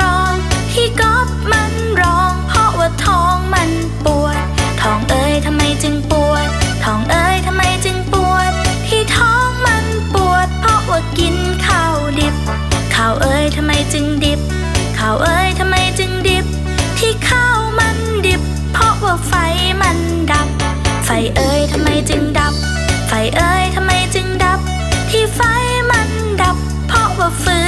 รองพี่ก๊อบมันร้อง เพราะว่าท้องมันปวด ท้องเอ้ยทำไมจึงปวด ท้องเอ้ยทำไมจึงปวด ที่ท้องมันปวด เพราะว่ากินข้าวดิบ ข้าวเอ้ยทำไมจึงดิบ ข้าวเอ้ยทำไมจึงดิบ ที่ข้าวมันดิบ เพราะว่าไฟมันดับ ไฟเอ้ยทำไมจึงดับ ไฟเอ้ยทำไมจึงดับ ที่ไฟมันดับ เพราะว่าฟืน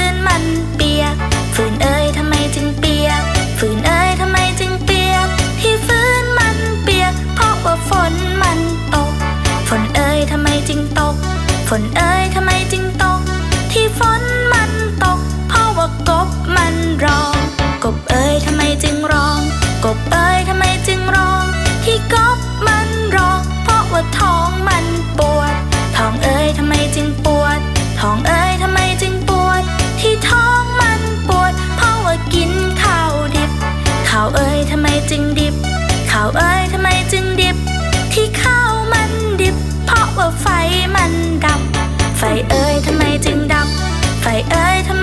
ไฟเอ้ยทำไมจึงดับ ไฟเอ้ยทำ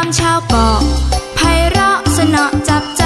ามชาวเกาะไพเราะสนอจับใจ